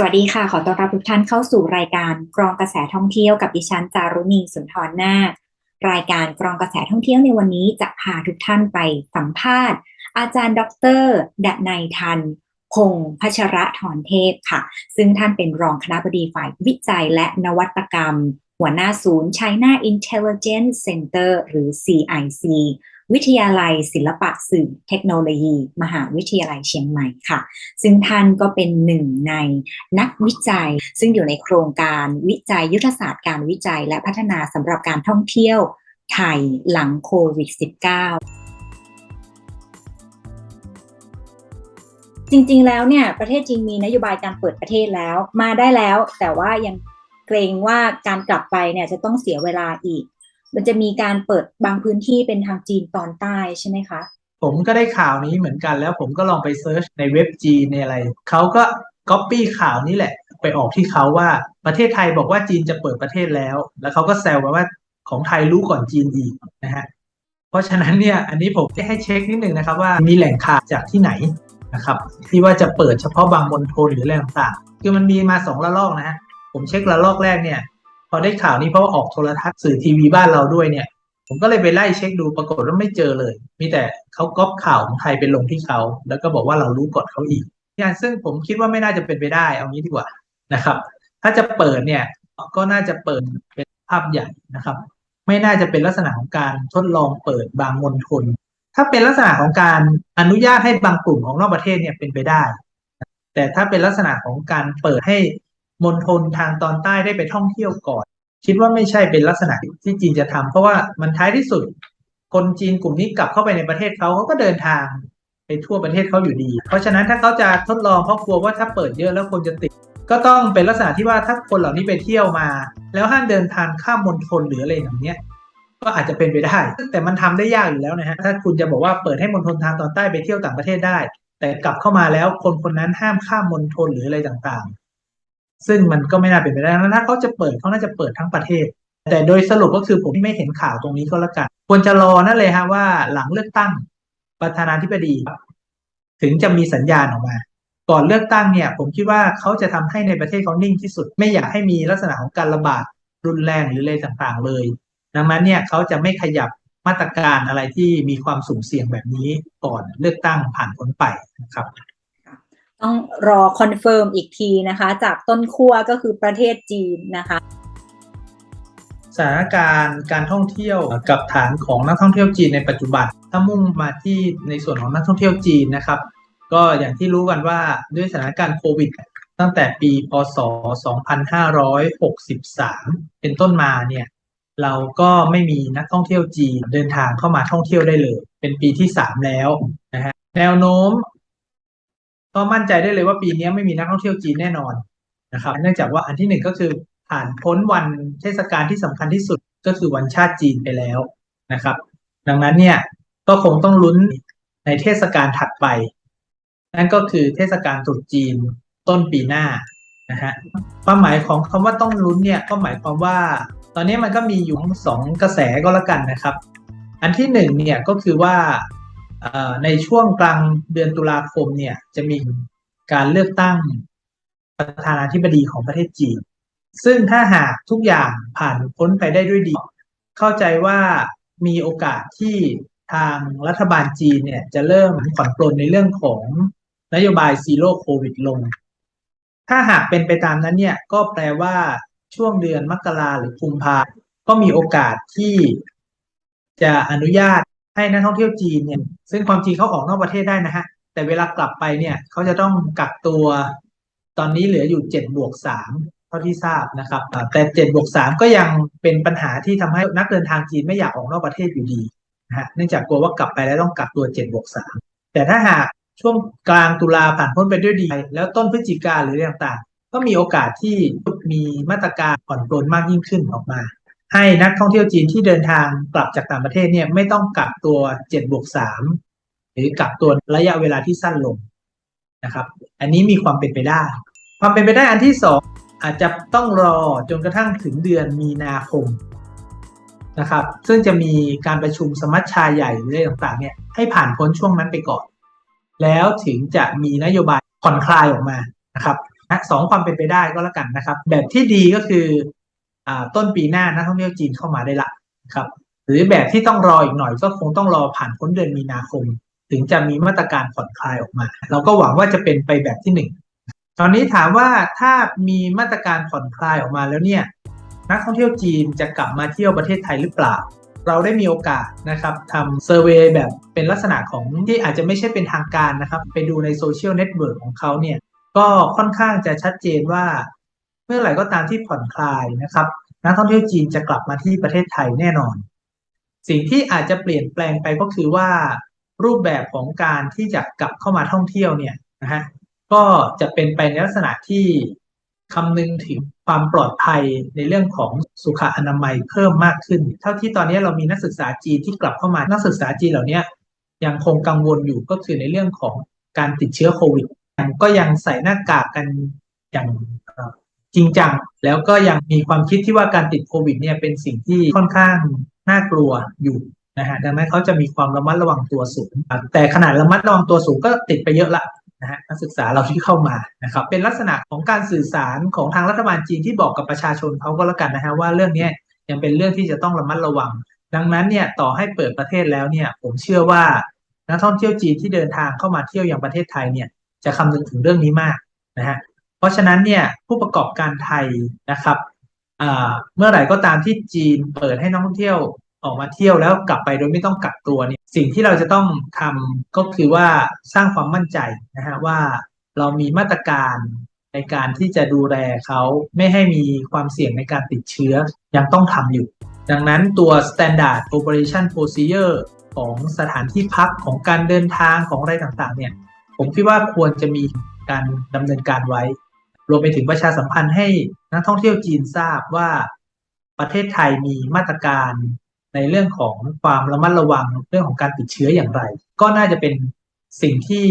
สวัสดีค่ะ ขอต้อนรับทุกท่านเข้าสู่รายการกรองกระแสท่องเที่ยวกับดิฉันจารุณีสุนทรนาครายการกรองกระแสท่องเที่ยวในวันนี้จะพาทุกท่านไปสัมภาษณ์ อาจารย์ ดรดนัยทัน พงษ์พัชระถอนเทพค่ะ ซึ่งท่านเป็นรองคณบดีฝ่ายวิจัยและนวัตกรรม หัวหน้าศูนย์ China Intelligence Center หรือ CIC วิทยาลัยศิลปะสื่อเทคโนโลยี มหาวิทยาลัยเชียงใหม่ค่ะ ซึ่งท่านก็เป็นหนึ่งในนักวิจัย ซึ่งอยู่ในโครงการวิจัยยุทธศาสตร์การวิจัย และพัฒนาสำหรับการท่องเที่ยวไทยหลังโควิด -19 จริงๆ แล้วเนี่ยประเทศจีนมีนโยบายการเปิดประเทศแล้วมาได้แล้ว แต่ว่ายังเกรงว่าการกลับไปเนี่ยจะต้องเสียเวลาอีก มันจะมีการเปิดบางพื้นที่เป็นทางจีนตอนใต้ใช่ไหมคะ ผมก็ได้ข่าวนี้เหมือนกันแล้วผมก็ลองไปเซิร์ชในเว็บจีนในอะไรเขาก็ก๊อปปี้ข่าวนี้แหละ ไปออกที่เขาว่าประเทศไทยบอกว่าจีนจะเปิดประเทศแล้ว แล้วเขาก็แซวมาว่าของไทยรู้ก่อนจีนอีกนะฮะเพราะฉะนั้นเนี่ยอันนี้ผมจะให้เช็คนิดนึงนะครับว่ามีแหล่งข่าวจากที่ไหนนะครับที่ว่าจะเปิดเฉพาะบางมณฑลหรืออะไรต่างๆคือมันมีมาสองระลอกนะฮะผมเช็คระลอกแรกเนี่ย พอได้ข่าวนี้เพราะว่าออกโทรทัศน์สื่อทีวีบ้านเราด้วยเนี่ย ผมก็เลยไปไล่เช็คดูปรากฏว่าไม่เจอเลย มีแต่เขาก๊อปข่าวของไทยไปลงที่เขา แล้วก็บอกว่าเรารู้ก่อนเขาอีกอย่างซึ่งผมคิดว่าไม่น่าจะเป็นไปได้ เอางี้ดีกว่านะครับ ถ้าจะเปิดเนี่ยก็น่าจะเปิดเป็นภาพใหญ่นะครับ ไม่น่าจะเป็นลักษณะของการทดลองเปิดบางมณฑลถ้าเป็นลักษณะของการอนุญาตให้บางกลุ่มของนอกประเทศเนี่ยเป็นไปได้ แต่ถ้าเป็นลักษณะของการเปิดให้ มณฑลทางตอนใต้ได้ไปท่องเที่ยวก่อน คิดว่าไม่ใช่เป็นลักษณะที่จีนจะทำเพราะว่ามันท้ายที่สุด คนจีนกลุ่มนี้กลับเข้าไปในประเทศเขาเขาก็เดินทางไปทั่วประเทศเขาอยู่ดี เพราะฉะนั้นถ้าเขาจะทดลองเพราะกลัวว่าถ้าเปิดเยอะแล้วคนจะติด ก็ต้องเป็นลักษณะที่ว่าถ้าคนเหล่านี้ไปเที่ยวมา แล้วห้ามเดินทางข้ามมณฑลหรืออะไรอย่างเนี้ยก็อาจจะเป็นไปได้ แต่มันทำได้ยากอยู่แล้วนะฮะ ถ้าคุณจะบอกว่าเปิดให้มณฑลทางตอนใต้ไปเที่ยวต่างประเทศได้ แต่กลับเข้ามาแล้วคนคนนั้นห้ามข้ามมณฑลหรืออะไรต่างๆ ซึ่งมันก็ไม่น่าเป็นไปได้ถ้าเขาจะเปิดเขาน่าจะเปิดทั้งประเทศ แต่โดยสรุปก็คือผมไม่เห็นข่าวตรงนี้ก็แล้วกัน ควรจะรอนั่นเลยฮะว่าหลังเลือกตั้งประธานาธิบดี ถึงจะมีสัญญาณออกมา ก่อนเลือกตั้งเนี่ย ผมคิดว่าเขาจะทำให้ในประเทศเขานิ่งที่สุด ไม่อยากให้มีลักษณะของการระบาดรุนแรงหรืออะไรต่างๆเลย ดังนั้นเนี่ยเขาจะไม่ขยับมาตรการอะไรที่มีความสุ่มเสี่ยงแบบนี้ก่อนเลือกตั้งผ่านพ้นไปนะครับ ต้องรอคอนเฟิร์มอีกทีนะคะ จากต้นขั้วก็คือประเทศจีนนะคะ สถานการณ์การท่องเที่ยวกับฐานของนักท่องเที่ยวจีนในปัจจุบัน ถ้ามุ่งมาที่ในส่วนของนักท่องเที่ยวจีนนะครับ ก็อย่างที่รู้กันว่าด้วยสถานการณ์โควิดตั้งแต่ปี พศ 2563 เป็นต้นมาเนี่ย เราก็ไม่มีนักท่องเที่ยวจีนเดินทางเข้ามาท่องเที่ยวได้เลย เป็นปีที่ 3 แล้วนะฮะ แนวโน้ม ก็มั่นใจได้เลยว่าปีนี้ไม่มีนักท่องเที่ยวจีนแน่นอนนะครับ เนื่องจากว่าอันที่หนึ่งก็คือผ่านพ้นวันเทศกาลที่สำคัญที่สุดก็คือวันชาติจีนไปแล้วนะครับ ดังนั้นเนี่ยก็คงต้องลุ้นในเทศกาลถัดไป นั่นก็คือเทศกาลตรุษจีนต้นปีหน้านะฮะความหมายของคำว่าต้องลุ้นเนี่ยก็หมายความว่า ตอนนี้มันก็มีอยู่สองกระแสก็แล้วกันนะครับ อันที่หนึ่งเนี่ยก็คือว่า ในช่วงกลางเดือนตุลาคมเนี่ยจะมีการเลือกตั้งประธานาธิบดีของประเทศจีน ซึ่งถ้าหากทุกอย่างผ่านพ้นไปได้ด้วยดี เข้าใจว่ามีโอกาสที่ทางรัฐบาลจีนเนี่ยจะเริ่มผ่อนปลนในเรื่องของนโยบายซีโร่โควิดลง ถ้าหากเป็นไปตามนั้นเนี่ยก็แปลว่าช่วงเดือนมกราหรือกุมภาก็มีโอกาสที่จะอนุญาต ให้นักท่องเที่ยวจีนเนี่ย ซึ่งความจริงเขาออกนอกประเทศได้นะฮะ แต่เวลากลับไปเนี่ยเขาจะต้องกักตัวตอนนี้เหลืออยู่เจ็ดบวกสามเท่าที่ทราบนะครับ แต่เจ็ดบวกสามก็ยังเป็นปัญหาที่ทำให้นักเดินทางจีนไม่อยากออกนอกประเทศอยู่ดีนะฮะเนื่องจากกลัวว่ากลับไปแล้วต้องกักตัวเจ็ดบวกสามแต่ถ้าหากช่วงกลางตุลาผ่านพ้นไปด้วยดี แล้วต้นพฤศจิกาหรืออะไรต่างๆ ก็มีโอกาสที่มีมาตรการผ่อนปลนมากยิ่งขึ้นออกมา ให้นักท่องเที่ยวจีนที่เดินทางกลับจากต่างประเทศเนี่ยไม่ต้องกักตัว7บวก3หรือกักตัวระยะเวลาที่สั้นลงนะครับ อันนี้มีความเป็นไปได้ ความเป็นไปได้อันที่สองอาจจะต้องรอจนกระทั่งถึงเดือนมีนาคมนะครับ ซึ่งจะมีการประชุมสมัชชาใหญ่หรืออะไรต่างๆเนี่ยให้ผ่านพ้นช่วงนั้นไปก่อน แล้วถึงจะมีนโยบายผ่อนคลายออกมานะครับนะสองความเป็นไปได้ก็แล้วกันนะครับ แบบที่ดีก็คือ ต้นปีหน้านักท่องเที่ยวจีนเข้ามาได้ละครับ หรือแบบที่ต้องรออีกหน่อยก็คงต้องรอผ่านพ้นเดือนมีนาคม ถึงจะมีมาตรการผ่อนคลายออกมา เราก็หวังว่าจะเป็นไปแบบที่หนึ่งตอนนี้ถามว่าถ้ามีมาตรการผ่อนคลายออกมาแล้วเนี่ยนักท่องเที่ยวจีนจะกลับมาเที่ยวประเทศไทยหรือเปล่า เราได้มีโอกาสนะครับทำเซอร์เวยแบบเป็นลักษณะของที่อาจจะไม่ใช่เป็นทางการนะครับ ไปดูในโซเชียลเน็ตเวิร์กของเขาเนี่ยก็ค่อนข้างจะชัดเจนว่า เมื่อไหร่ก็ตามที่ผ่อนคลายนะครับ นักท่องเที่ยวจีนจะกลับมาที่ประเทศไทยแน่นอน สิ่งที่อาจจะเปลี่ยนแปลงไปก็คือว่า รูปแบบของการที่จะกลับเข้ามาท่องเที่ยวเนี่ยนะฮะก็จะเป็นไปในลักษณะที่คำนึงถึงความปลอดภัยในเรื่องของสุขอนามัยเพิ่มมากขึ้น เท่าที่ตอนนี้เรามีนักศึกษาจีนที่กลับเข้ามานักศึกษาจีนเหล่านี้ยังคงกังวลอยู่ก็คือในเรื่องของการติดเชื้อโควิดก็ยังใส่หน้ากากกันอย่าง จริงจัง แล้วก็ยังมีความคิดที่ว่าการติดโควิดเนี่ยเป็นสิ่งที่ค่อนข้างน่ากลัวอยู่นะฮะดังนั้นเขาจะมีความระมัดระวังตัวสูง แต่ขนาดระมัดระวังตัวสูงก็ติดไปเยอะละนะฮะนักศึกษาเราที่เข้ามานะครับเป็นลักษณะของการสื่อสารของทางรัฐบาลจีนที่บอกกับประชาชนเขาก็แล้วกันนะฮะว่าเรื่องนี้ยยังเป็นเรื่องที่จะต้องระมัดระวัง ดังนั้นเนี่ยต่อให้เปิดประเทศแล้วเนี่ยผมเชื่อว่านักท่องเที่ยวจีนที่เดินทางเข้ามาเที่ยวยังประเทศไทยเนี่ยจะคำนึงถึงเรื่องนี้มากนะฮะ เพราะฉะนั้นเนี่ยผู้ประกอบการไทยนะครับเมื่อไหร่ก็ตามที่จีนเปิดให้นักท่องเที่ยวออกมาเที่ยวแล้วกลับไปโดยไม่ต้องกักตัวเนี่ยสิ่งที่เราจะต้องทำก็คือว่าสร้างความมั่นใจนะฮะว่าเรามีมาตรการในการที่จะดูแลเขาไม่ให้มีความเสี่ยงในการติดเชื้อยังต้องทำอยู่ ดังนั้นตัว standard operation procedure ของสถานที่พักของการเดินทางของอะไรต่างๆเนี่ยผมคิดว่าควรจะมีการดำเนินการไว้ รวมไปถึงประชาสัมพันธ์ให้นักท่องเที่ยวจีนทราบว่าประเทศไทยมีมาตรการในเรื่องของความระมัดระวังเรื่องของการติดเชื้ออย่างไร ก็น่าจะเป็นสิ่งที่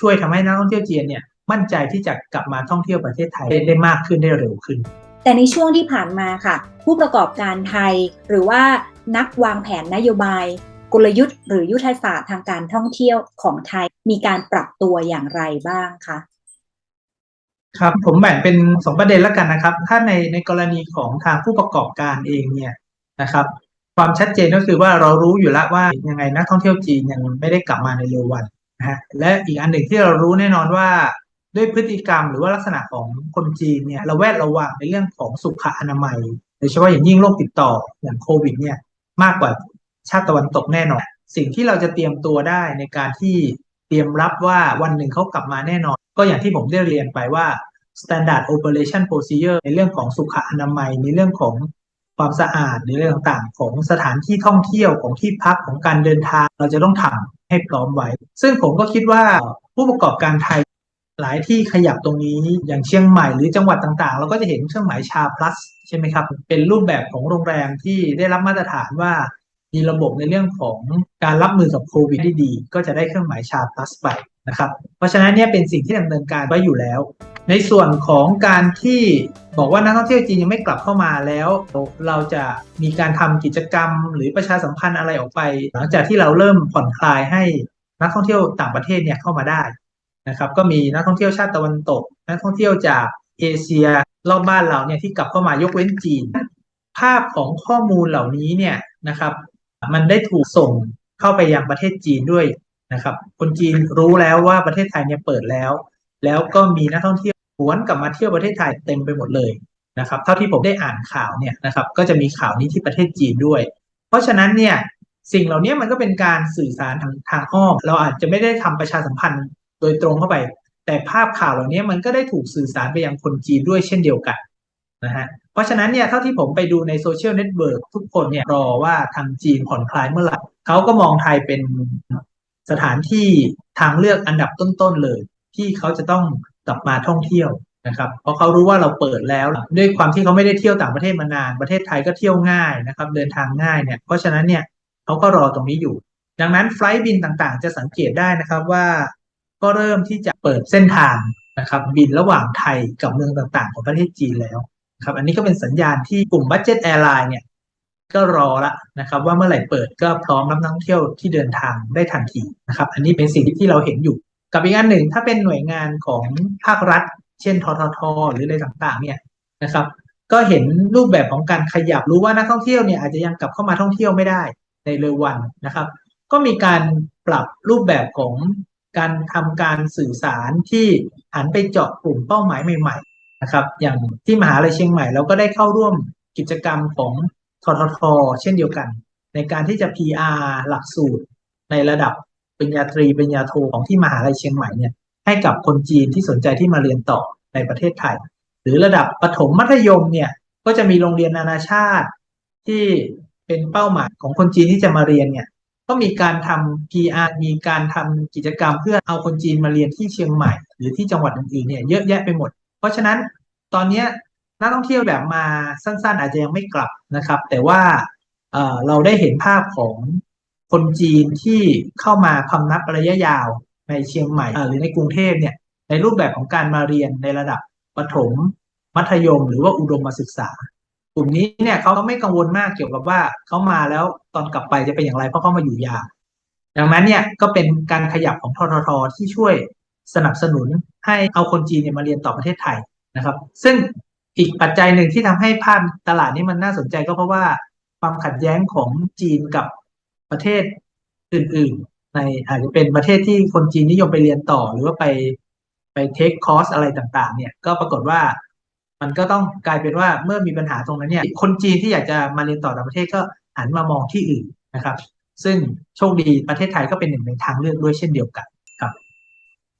ช่วยทำให้นักท่องเที่ยวจีนเนี่ยมั่นใจที่จะกลับมาท่องเที่ยวประเทศไทยได้ได้มากขึ้นได้เร็วขึ้น แต่ในช่วงที่ผ่านมาค่ะ ผู้ประกอบการไทย หรือว่านักวางแผนนโยบาย กลยุทธ์ หรือยุทธศาสตร์ทางการท่องเที่ยวของไทยมีการปรับตัวอย่างไรบ้างคะ ครับผมแบ่งเป็นสองประเด็นแล้วกันนะครับ ถ้าในในกรณีของทางผู้ประกอบการเองเนี่ยนะครับ ความชัดเจนก็คือว่าเรารู้อยู่แล้วว่ายังไงนักท่องเที่ยวจีนยังไม่ได้กลับมาในเร็ววันนะฮะและอีกอันหนึ่งที่เรารู้แน่นอนว่าด้วยพฤติกรรมหรือว่าลักษณะของคนจีนเนี่ยเราแวดระวังในเรื่องของสุขอนามัยโดยเฉพาะอย่างยิ่งโรคติดต่ออย่างโควิดเนี่ยมากกว่าชาติตะวันตกแน่นอน สิ่งที่เราจะเตรียมตัวได้ในการที่เตรียมรับว่าวันหนึ่งเขากลับมาแน่นอน ก็อย่างที่ผมได้เรียนไปว่า standard operation procedure ในเรื่องของสุขอนามัย ในเรื่องของความสะอาดในเรื่องต่างๆ ของสถานที่ท่องเที่ยวของที่พักของการเดินทางเราจะต้องทำให้พร้อมไว้ ซึ่งผมก็คิดว่าผู้ประกอบการไทยหลายที่ขยับตรงนี้อย่างเชียงใหม่หรือจังหวัดต่างๆ เราก็จะเห็นเครื่องหมายชา plus ใช่ไหมครับ เป็นรูปแบบของโรงแรมที่ได้รับมาตรฐานว่ามีระบบในเรื่องของการรับมือกับโควิดที่ดี ก็จะได้เครื่องหมายชา plus ไป นะครับ เพราะฉะนั้นเนี่ยเป็นสิ่งที่ดำเนินการไว้อยู่แล้ว ในส่วนของการที่บอกว่านักท่องเที่ยวจีนยังไม่กลับเข้ามาแล้ว เราจะมีการทำกิจกรรม หรือประชาสัมพันธ์อะไรออกไป หลังจากที่เราเริ่มผ่อนคลายให้นักท่องเที่ยวต่างประเทศเนี่ยเข้ามาได้นะครับ ก็มีนักท่องเที่ยวชาติตะวันตก นักท่องเที่ยวจากเอเชียรอบบ้านเราเนี่ยที่กลับเข้ามายกเว้นจีน ภาพของข้อมูลเหล่านี้เนี่ยนะครับ มันได้ถูกส่งเข้าไปยังประเทศจีนด้วย นะครับ คนจีนรู้แล้วว่าประเทศไทยเนี่ยเปิดแล้ว แล้วก็มีนักท่องเที่ยวหวนกลับมาเที่ยวประเทศไทยเต็มไปหมดเลยนะครับ เท่าที่ผมได้อ่านข่าวเนี่ยนะครับ ก็จะมีข่าวนี้ที่ประเทศจีนด้วย เพราะฉะนั้นเนี่ยสิ่งเหล่านี้มันก็เป็นการสื่อสารทางทางอ้อม เราอาจจะไม่ได้ทำประชาสัมพันธ์โดยตรงเข้าไป แต่ภาพข่าวเหล่านี้มันก็ได้ถูกสื่อสารไปยังคนจีนด้วยเช่นเดียวกันนะฮะเพราะฉะนั้นเนี่ยเท่าที่ผมไปดูในโซเชียลเน็ตเวิร์กทุกคนเนี่ยรอว่าทางจีนผ่อนคลายเมื่อไหร่เขาก็มองไทยเป็น สถานที่ทางเลือกอันดับต้นๆเลย ที่เขาจะต้องกลับมาท่องเที่ยวนะครับ เพราะเขารู้ว่าเราเปิดแล้ว ด้วยความที่เขาไม่ได้เที่ยวต่างประเทศมานาน ประเทศไทยก็เที่ยวง่ายนะครับ เดินทางง่ายเนี่ย เพราะฉะนั้นเนี่ยเขาก็รอตรงนี้อยู่ ดังนั้นไฟล์บินต่างๆ จะสังเกตได้นะครับว่า ก็เริ่มที่จะเปิดเส้นทางนะครับ บินระหว่างไทยกับเมืองต่างๆ ของประเทศจีนแล้วครับ อันนี้ก็เป็นสัญญาณที่กลุ่มบั d เจ็ตแอร์ไลน์เนี่ย ก็รอละนะครับ ว่าเมื่อไหร่เปิดก็พร้อมรับนักท่องเที่ยวที่เดินทางได้ทันทีนะครับ อันนี้เป็นสิ่งที่เราเห็นอยู่ กับอีกอันหนึ่งถ้าเป็นหน่วยงานของภาครัฐ เช่นทททหรืออะไรต่างๆ เนี่ยนะครับ ก็เห็นรูปแบบของการขยับรู้ว่านักท่องเที่ยวเนี่ยอาจจะยังกลับเข้ามาท่องเที่ยวไม่ได้ในเร็ววันนะครับ ก็มีการปรับรูปแบบของการทำการสื่อสารที่หันไปเจาะกลุ่มเป้าหมายใหม่ ๆ นะครับ อย่างที่มหาลัยเชียงใหม่เราก็ได้เข้าร่วมกิจกรรมของ ททท เช่นเดียวกัน ในการที่จะ PR หลักสูตรในระดับปริญญาตรีปริญญาโทของที่มหาลัยเชียงใหม่เนี่ยให้กับคนจีนที่สนใจที่มาเรียนต่อในประเทศไทย หรือระดับประถมมัธยมเนี่ยก็จะมีโรงเรียนนานาชาติที่เป็นเป้าหมายของคนจีนที่จะมาเรียนเนี่ยก็มีการทำ PR มีการทำกิจกรรมเพื่อเอาคนจีนมาเรียนที่เชียงใหม่ หรือที่จังหวัดอื่นๆเนี่ยเยอะแยะไปหมด เพราะฉะนั้นตอนเนี้ย นักท่องเที่ยวแบบมาสั้น ๆ อาจจะยังไม่กลับนะครับ แต่ว่าเราได้เห็นภาพของคนจีนที่เข้ามาพำนักระยะยาวในเชียงใหม่หรือในกรุงเทพเนี่ยในรูปแบบของการมาเรียนในระดับประถม มัธยม หรือว่าอุดมศึกษากลุ่มนี้เนี่ยเขาไม่กังวลมากเกี่ยวกับว่าเขามาแล้วตอนกลับไปจะเป็นอย่างไรเพราะเขามาอยู่ยาวดังนั้นเนี่ยก็เป็นการขยับของทททที่ช่วยสนับสนุนให้เอาคนจีนเนี่ยมาเรียนต่อประเทศไทยนะครับ ซึ่ง อีกปัจจัยหนึ่งที่ทำให้ภาพตลาดนี้มันน่าสนใจก็เพราะว่าความขัดแย้งของจีนกับประเทศอื่น ๆ ในอาจจะเป็นประเทศที่คนจีนนิยมไปเรียนต่อหรือว่าไปไปเทคคอร์สอะไรต่าง ๆ เนี่ย ก็ปรากฏว่ามันก็ต้องกลายเป็นว่าเมื่อมีปัญหาตรงนั้นเนี่ย คนจีนที่อยากจะมาเรียนต่อต่างประเทศก็หันมามองที่อื่นนะครับ ซึ่งโชคดีประเทศไทยก็เป็นหนึ่งในทางเลือกด้วยเช่นเดียวกันครับ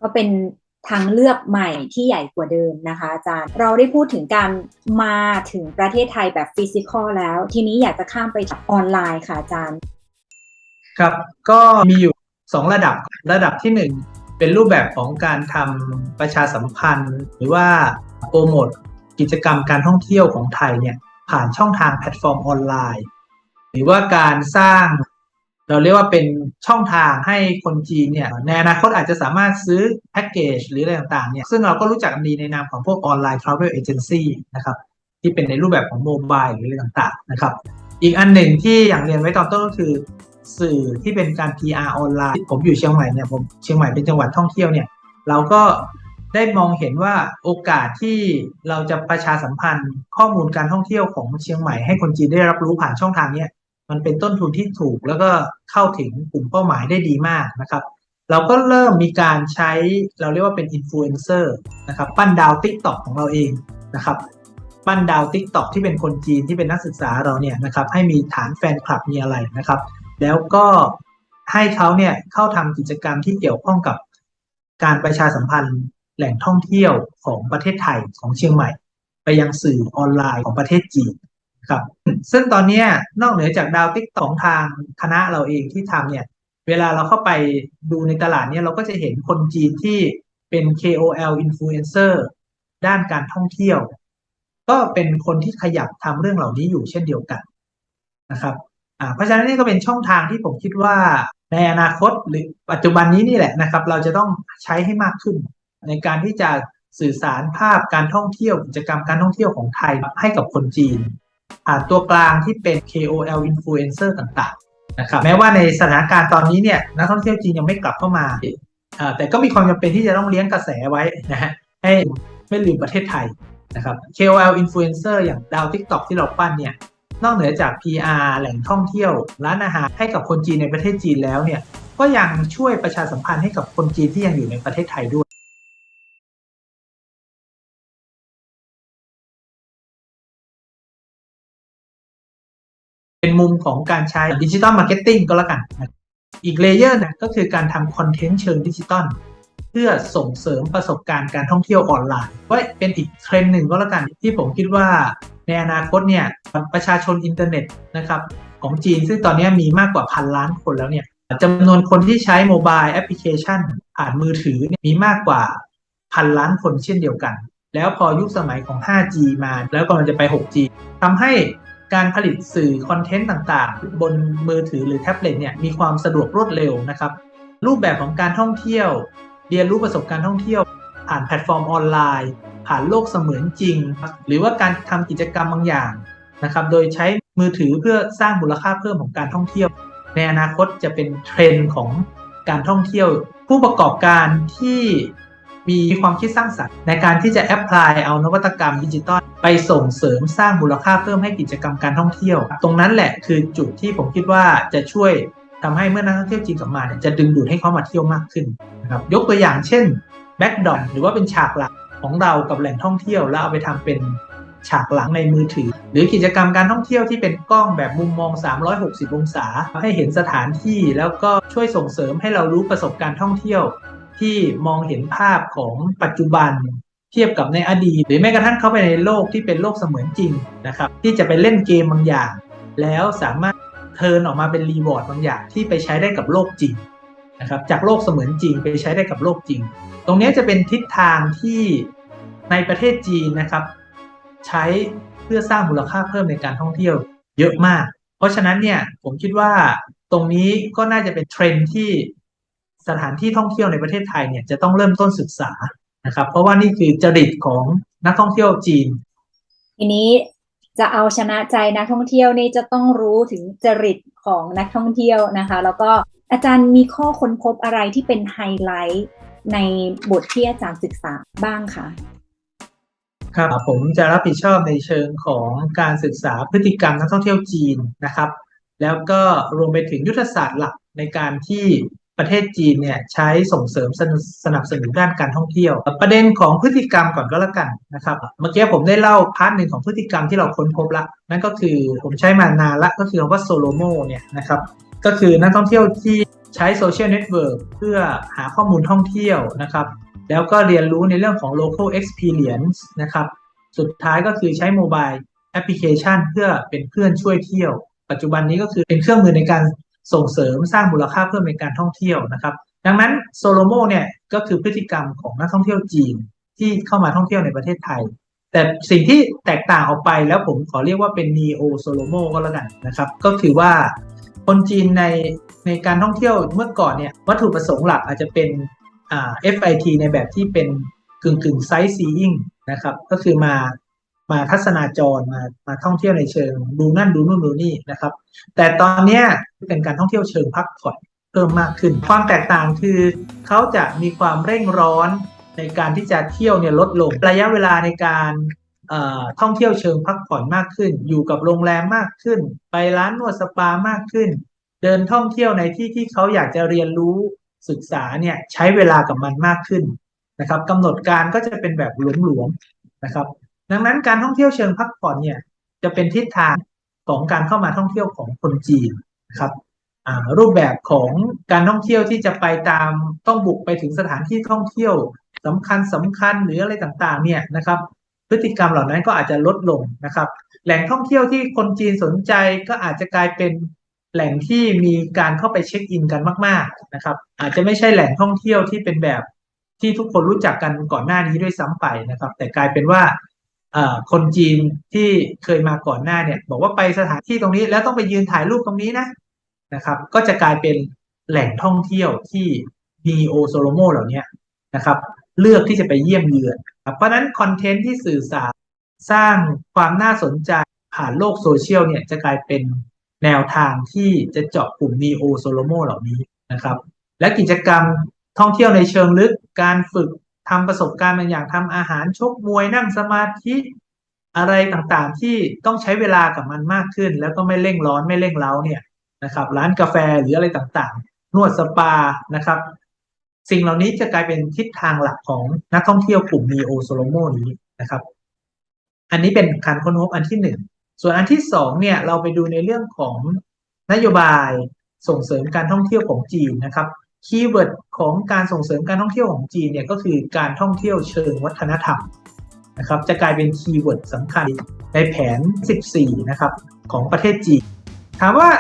ก็เป็น ทางเลือกใหม่ที่ใหญ่กว่าเดิมนะคะอาจารย์ เราได้พูดถึงการมาถึงประเทศไทยแบบฟิสิกอลแล้ว ทีนี้อยากจะข้ามไปออนไลน์ค่ะอาจารย์ ครับก็มีอยู่สองระดับระดับที่หนึ่งเป็นรูปแบบของการทำประชาสัมพันธ์ หรือว่าโปรโมทกิจกรรมการท่องเที่ยวของไทยเนี่ยผ่านช่องทางแพลตฟอร์มออนไลน์ หรือว่าการสร้าง เราเรียกว่าเป็นช่องทางให้คนจีนเนี่ยในอนาคตอาจจะสามารถซื้อแพ็กเกจหรืออะไรต่างๆเนี่ยซึ่งเราก็รู้จักดีในนามของพวกออนไลน์ทราเวลเอเจนซี่นะครับที่เป็นในรูปแบบของโมบายหรืออะไรต่างๆนะครับอีกอันหนึ่งที่อย่างเรียนไว้ตอนต้นก็คือสื่อที่เป็นการ PR ออนไลน์ผมอยู่เชียงใหม่เนี่ยผมเชียงใหม่เป็นจังหวัดท่องเที่ยวเนี่ยเราก็ได้มองเห็นว่าโอกาสที่เราจะประชาสัมพันธ์ข้อมูลการท่องเที่ยวของเชียงใหม่ให้คนจีนได้รับรู้ผ่านช่องทางเนี้ย มันเป็นต้นทุนที่ถูกแล้วก็เข้าถึงกลุ่มเป้าหมายได้ดีมากนะครับ เราก็เริ่มมีการใช้เราเรียกว่าเป็นอินฟลูเอนเซอร์นะครับปั้นดาวติ๊กต็อกของเราเองนะครับปั้นดาวติ๊กต็อกที่เป็นคนจีนที่เป็นนักศึกษาเราเนี่ยนะครับให้มีฐานแฟนคลับมีอะไรนะครับ แล้วก็ให้เขาเนี่ยเข้าทำกิจกรรมที่เกี่ยวข้องกับการประชาสัมพันธ์แหล่งท่องเที่ยวของประเทศไทยของเชียงใหม่ ไปยังสื่อออนไลน์ของประเทศจีน ครับซึ่งตอนนี้นอกเหนือจากดาวติ๊กตอกทางคณะเราเองที่ทำเนี่ย เวลาเราเข้าไปดูในตลาดเนี่ยเราก็จะเห็นคนจีนที่เป็น KOL influencer ด้านการท่องเที่ยว ก็เป็นคนที่ขยับทำเรื่องเหล่านี้อยู่เช่นเดียวกันนะครับเพราะฉะนั้นนี่ก็เป็นช่องทางที่ผมคิดว่าในอนาคตหรือปัจจุบันนี้นี่แหละนะครับ เราจะต้องใช้ให้มากขึ้น ในการที่จะสื่อสารภาพการท่องเที่ยวกิจกรรมการท่องเที่ยวของไทยให้กับคนจีน ตัวกลางที่เป็น KOL influencer ต่างๆนะครับแม้ว่าในสถานการณ์ตอนนี้เนี่ยนักท่องเที่ยวจีนยังไม่กลับเข้ามาอ่าแต่ก็มีความจำเป็นที่จะต้องเลี้ยงกระแสไว้นะฮะให้ไม่ลืมประเทศไทยนะครับ KOL influencer อย่างดาว TikTok ที่เราปั้นเนี่ยนอกเหนือจาก PR แหล่งท่องเที่ยว ร้านอาหารให้กับคนจีนในประเทศจีนแล้วเนี่ยก็ยังช่วยประชาสัมพันธ์ให้กับคนจีนที่ยังอยู่ในประเทศไทยด้วย เป็นมุมของการใช้ดิจิ t a ลมาร์เก็ตติ้งก็แล้วกัน อีกเลเยอร์นะก็คือการทำคอนเทนต์เชิงดิจิตอลเพื่อส่งเสริมประสบการณ์การท่องเที่ยวออนไลน์ว่าเป็นอีกเทรนด์หนึ่งก็แล้วกันที่ผมคิดว่าในอนาคตเนี่ยประชาชนอินเทอร์เน็ตนะครับของจีน ซึ่งตอนนี้มีมากกว่าพันล้านคนแล้วเนี่ยจำนวนคนที่ใช้โมบายแอปพลิเคชันผ่านมือถือเนี่ยมีมากกว่าพันล้านคนเช่นเดียวกัน แล้วพอยุคสมัยของ 5G มาแล้วกำลังจะไป 6G ทำให้ การผลิตสื่อคอนเทนต์ต่างๆ บนมือถือหรือแท็บเล็ตเนี่ยมีความสะดวกรวดเร็วนะครับ รูปแบบของการท่องเที่ยว เรียนรู้ประสบการณ์ท่องเที่ยว ผ่านแพลตฟอร์มออนไลน์ ผ่านโลกเสมือนจริง หรือว่าการทำกิจกรรมบางอย่างนะครับโดยใช้มือถือเพื่อสร้างมูลค่าเพิ่มของการท่องเที่ยว ในอนาคตจะเป็นเทรนด์ของการท่องเที่ยว ผู้ประกอบการที่ มีความคิดสร้างสรรค์ในการที่จะแอพพลายเอานวัตกรรมดิจิตอลไปส่งเสริมสร้างมูลค่าเพิ่มให้กิจกรรมการท่องเที่ยว ตรงนั้นแหละคือจุดที่ผมคิดว่าจะช่วยทำให้เมื่อนักท่องเที่ยวจีนกลับมาเนี่ยจะดึงดูดให้เขามาเที่ยวมากขึ้นนะครับยกตัวอย่างเช่นแบ็กดอหรือว่าเป็นฉากหลังของเรากับแหล่งท่องเที่ยวแล้วเอาไปทำเป็นฉากหลังในมือถือ หรือกิจกรรมการท่องเที่ยวที่เป็นกล้องแบบมุมมอง 360 องศา ให้เห็นสถานที่แล้วก็ช่วยส่งเสริมให้เรารู้ประสบการณ์ท่องเที่ยว ที่มองเห็นภาพของปัจจุบัน เทียบกับในอดีต หรือแม้กระทั่งเข้าไปในโลกที่เป็นโลกเสมือนจริงนะครับ ที่จะไปเล่นเกมบางอย่าง แล้วสามารถเทิร์นออกมาเป็นรีวอร์ดบางอย่างที่ไปใช้ได้กับโลกจริงนะครับจากโลกเสมือนจริงไปใช้ได้กับโลกจริง ตรงนี้จะเป็นทิศทางที่ในประเทศจีนนะครับ ใช้เพื่อสร้างมูลค่าเพิ่มในการท่องเที่ยวเยอะมาก เพราะฉะนั้นเนี่ยผมคิดว่าตรงนี้ก็น่าจะเป็นเทรนที่ สถานที่ท่องเที่ยวในประเทศไทยเนี่ยจะต้องเริ่มต้นศึกษานะครับ เพราะว่านี่คือจริตของนักท่องเที่ยวจีน ทีนี้จะเอาชนะใจนักท่องเที่ยวนี่จะต้องรู้ถึงจริตของนักท่องเที่ยวนะคะ แล้วก็อาจารย์มีข้อค้นพบอะไรที่เป็นไฮไลท์ในบทที่อาจารย์ศึกษาบ้างคะครับผมจะรับผิดชอบในเชิงของการศึกษาพฤติกรรมนักท่องเที่ยวจีนนะครับ แล้วก็รวมไปถึงยุทธศาสตร์หลักในการที่ ประเทศจีนเนี่ยใช้ส่งเสริมสนับสนับสนุนด้านการท่องเที่ยว ประเด็นของพฤติกรรมก่อนก็แล้วกันนะครับเมื่อกี้ผมได้เล่าพาร์ทหนึ่งของพฤติกรรมที่เราค้นพบละนั่นก็คือผมใช้มานานละก็คือคำว่าโซโลโมเนี่ยนะครับก็คือนักท่องเที่ยวที่ใช้โซเชียลเน็ตเวิร์กเพื่อหาข้อมูลท่องเที่ยวนะครับ แล้วก็เรียนรู้ในเรื่องของ local experience นะครับ สุดท้ายก็คือใช้โมบายแอปพลิเคชันเพื่อเป็นเพื่อนช่วยเที่ยว ปัจจุบันนี้ก็คือเป็นเครื่องมือในการ ส่งเสริมสร้างมูลค่าเพิ่มในการท่องเที่ยวนะครับ ดังนั้นโซโลโมเนี่ยก็คือพฤติกรรมของนักท่องเที่ยวจีนที่เข้ามาท่องเที่ยวในประเทศไทย แต่สิ่งที่แตกต่างออกไปแล้วผมขอเรียกว่าเป็น neo solomo ก็แล้วกันนะครับ ก็คือว่าคนจีนในในการท่องเที่ยวเมื่อก่อนเนี่ยวัตถุประสงค์หลักอาจจะเป็นอ่า FIT ในแบบที่เป็นกึ่งกึ่งไซต์ซีอิงนะครับก็คือมา มาทัศนาจรมามาท่องเที่ยวในเชิง ดูนั่นดูนู่นดูนี่นะครับ แต่ตอนนี้เป็นการท่องเที่ยวเชิงพักผ่อนเพิ่มมากขึ้น ความแตกต่างคือเขาจะมีความเร่งร้อนในการที่จะเที่ยวเนี่ยลดลงระยะเวลาในการท่องเที่ยวเชิงพักผ่อนมากขึ้น อยู่กับโรงแรมมากขึ้น ไปร้านนวดสปามากขึ้น เดินท่องเที่ยวในที่ที่เขาอยากจะเรียนรู้ศึกษาเนี่ยใช้เวลากับมันมากขึ้นนะครับกำหนดการก็จะเป็นแบบหลวมๆนะครับ ดังนั้นการท่องเที่ยวเชิงพักผ่อนเนี่ยจะเป็นทิศทางของการเข้ามาท่องเที่ยวของคนจีนครับรูปแบบของการท่องเที่ยวที่จะไปตามต้องบุกไปถึงสถานที่ท่องเที่ยวสำคัญสำคัญหรืออะไรต่างๆเนี่ยนะครับพฤติกรรมเหล่านั้นก็อาจจะลดลงนะครับ แหล่งท่องเที่ยวที่คนจีนสนใจก็อาจจะกลายเป็นแหล่งที่มีการเข้าไปเช็คอินกันมากๆนะครับ อาจจะไม่ใช่แหล่งท่องเที่ยวที่เป็นแบบที่ทุกคนรู้จักกันก่อนหน้านี้ด้วยซ้ำไปนะครับ แต่กลายเป็นว่า คนจีนที่เคยมาก่อนหน้าเนี่ย บอกว่าไปสถานที่ตรงนี้แล้วต้องไปยืนถ่ายรูปตรงนี้นะนะครับ ก็จะกลายเป็นแหล่งท่องเที่ยวที่มีโอโซโลโมเหล่านี้นะครับ เลือกที่จะไปเยี่ยมเยือน เพราะนั้นคอนเทนต์ที่สื่อสารสร้างความน่าสนใจผ่านโลกโซเชียลเนี่ยจะกลายเป็นแนวทางที่จะเจาะกลุ่ม Neo Solomo เหล่านี้นะครับ และกิจกรรมท่องเที่ยวในเชิงลึกการฝึก ทำประสบการณ์บางอย่างทำอาหารชกมวยนั่งสมาธิอะไรต่างๆ ที่ต้องใช้เวลากับมันมากขึ้น แล้วก็ไม่เร่งร้อนไม่เร่งเร้าเนี่ยนะครับ ร้านกาแฟหรืออะไรต่างๆ นวดสปานะครับ สิ่งเหล่านี้จะกลายเป็นทิศทางหลักของนักท่องเที่ยวกลุ่ม Neo Solomo นี้นะครับ อันนี้เป็นการค้นพบอันที่หนึ่งส่วนอันที่สองเนี่ยเราไปดูในเรื่องของนโยบายส่งเสริมการท่องเที่ยวของจีนนะครับ คีย์เวิร์ดของการส่งเสริมการท่องเที่ยวของจีนเนี่ยก็คือการท่องเที่ยวเชิงวัฒนธรรมนะครับจะกลายเป็นคีย์เวิร์ดสำคัญในแผน 14 นะครับของประเทศจีน ถามว่า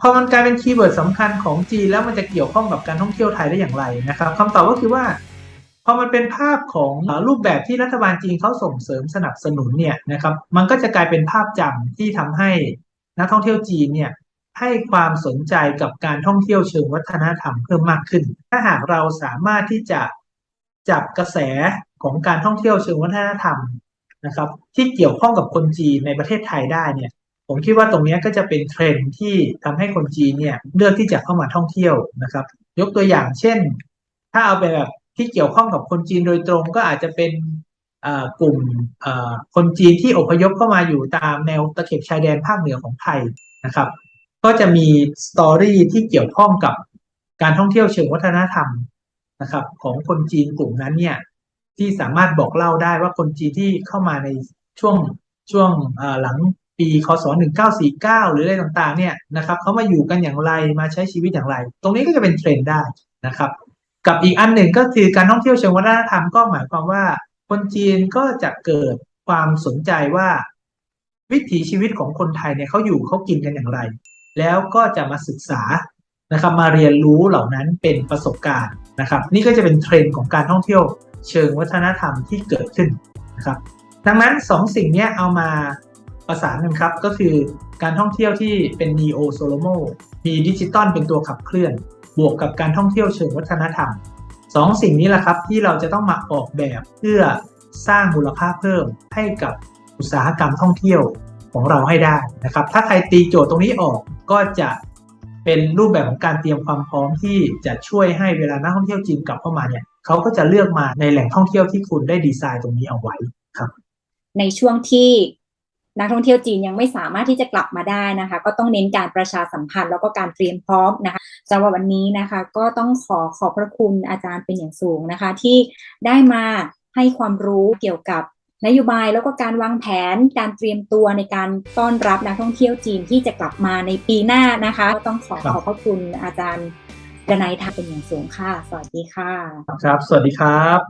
พอมันกลายเป็นคีย์เวิร์ดสำคัญของจีนแล้วมันจะเกี่ยวข้องกับการท่องเที่ยวไทยได้อย่างไรนะครับคำตอบก็คือว่าพอมันเป็นภาพของรูปแบบที่รัฐบาลจีนเขาส่งเสริมสนับสนุนเนี่ยนะครับมันก็จะกลายเป็นภาพจำที่ทำให้นักท่องเที่ยวจีนเนี่ย ให้ความสนใจกับการท่องเที่ยวเชิงวัฒนธรรมเพิ่มมากขึ้น ถ้าหากเราสามารถที่จะจับกระแสของการท่องเที่ยวเชิงวัฒนธรรมนะครับ ที่เกี่ยวข้องกับคนจีนในประเทศไทยได้เนี่ย ผมคิดว่าตรงนี้ก็จะเป็นเทรนด์ที่ทำให้คนจีนเนี่ยเลือกที่จะเข้ามาท่องเที่ยวนะครับ ยกตัวอย่างเช่น ถ้าเอาไปแบบที่เกี่ยวข้องกับคนจีนโดยตรงก็อาจจะเป็นอ่อกลุ่มอ่อคนจีนที่อพยพเข้ามาอยู่ตามแนวตะเข็บชายแดนภาคเหนือของไทยนะครับ ก็จะมีสตอรี่ที่เกี่ยวข้องกับการท่องเที่ยวเชิงวัฒนธรรมนะครับ ของคนจีนกลุ่มนั้นเนี่ยที่สามารถบอกเล่าได้ว่าคนจีนที่เข้ามาในช่วงช่วงหลังปีคศ1949 หรืออะไรต่างๆเนี่ยนะครับเขามาอยู่กันอย่างไรมาใช้ชีวิตอย่างไร ตรงนี้ก็จะเป็นเทรนด์ได้นะครับ กับอีกอันหนึ่งก็คือการท่องเที่ยวเชิงวัฒนธรรมก็หมายความว่า คนจีนก็จะเกิดความสนใจว่า วิถีชีวิตของคนไทยเนี่ยเขาอยู่เขากินกันอย่างไร แล้วก็จะมาศึกษานะครับมาเรียนรู้เหล่านั้นเป็นประสบการณ์นะครับ นี่ก็จะเป็นเทรนด์ของการท่องเที่ยวเชิงวัฒนธรรมที่เกิดขึ้นนะครับ ดังนั้นสองสิ่งนี้เอามาประสานกันครับ ก็คือการท่องเที่ยวที่เป็น neo solomo มีดิจิตอลเป็นตัวขับเคลื่อน บวกกับการท่องเที่ยวเชิงวัฒนธรรมสองสิ่งนี้แหละครับที่เราจะต้องมาออกแบบเพื่อสร้างมูลค่าเพิ่มให้กับอุตสาหกรรมท่องเที่ยวของเราให้ได้นะครับ ถ้าใครตีโจทย์ตรงนี้ออก ก็จะเป็นรูปแบบของการเตรียมความพร้อมที่จะช่วยให้เวลานักท่องเที่ยวจีนกลับเข้ามาเนี่ยเขาก็จะเลือกมาในแหล่งท่องเที่ยวที่คุณได้ดีไซน์ตรงนี้เอาไว้ครับ ในช่วงที่นักท่องเที่ยวจีนยังไม่สามารถที่จะกลับมาได้นะคะ ก็ต้องเน้นการประชาสัมพันธ์ แล้วก็การเตรียมพร้อมนะคะสำหรับวันนี้นะคะ ก็ต้องขอขอบพระคุณอาจารย์เป็นอย่างสูงนะคะ ที่ได้มาให้ความรู้เกี่ยวกับ นโยบายแล้วก็การวางแผนการเตรียมตัวในการต้อนรับนักท่องเที่ยวจีนที่จะกลับมาในปีหน้านะคะก็ต้องขอครับขอบพระคุณอาจารย์ดนัยทาเป็นอย่างสูงค่ะ สวัสดีค่ะ ครับ สวัสดีครับ